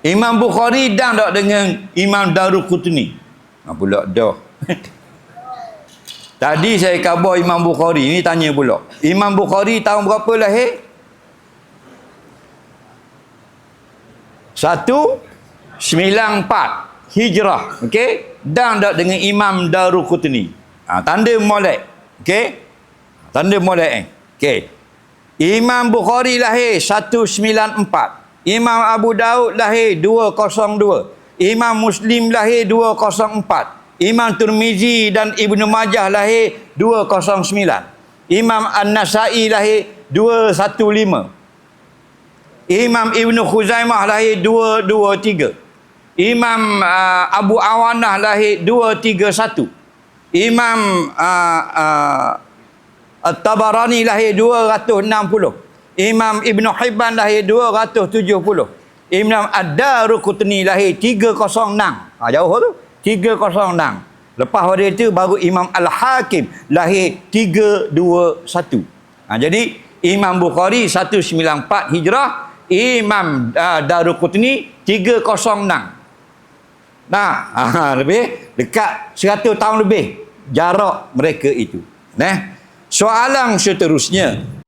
Imam Bukhari dan tak dengan Imam Darul Qutni. Ha pula dah. Tadi saya khabar Imam Bukhari ni tanya pula. Imam Bukhari tahun berapa lahir? Satu sembilan empat Hijrah. Okey? Dan tak dengan Imam Darul Qutni. Ha, tanda molek. Okey? Tanda molek eh. Okey. Imam Bukhari lahir 194. Imam Abu Daud lahir 202. Imam Muslim lahir 204. Imam Turmizi dan Ibnu Majah lahir 209. Imam An-Nasai lahir 215. Imam Ibnu Khuzaimah lahir 223. Imam uh, Abu Awanah lahir 231. Imam uh, uh, At-Tabarani lahir 260. Imam Ibn Hibban lahir 270. Imam Ad-Daruqutni lahir 306. Ha, jauh tu. 306. Lepas pada itu baru Imam Al-Hakim lahir 321. Ha, jadi Imam Bukhari 194 Hijrah, Imam uh, Daruqutni 306. Nah, ha, lebih dekat 100 tahun lebih jarak mereka itu. Nah, soalan seterusnya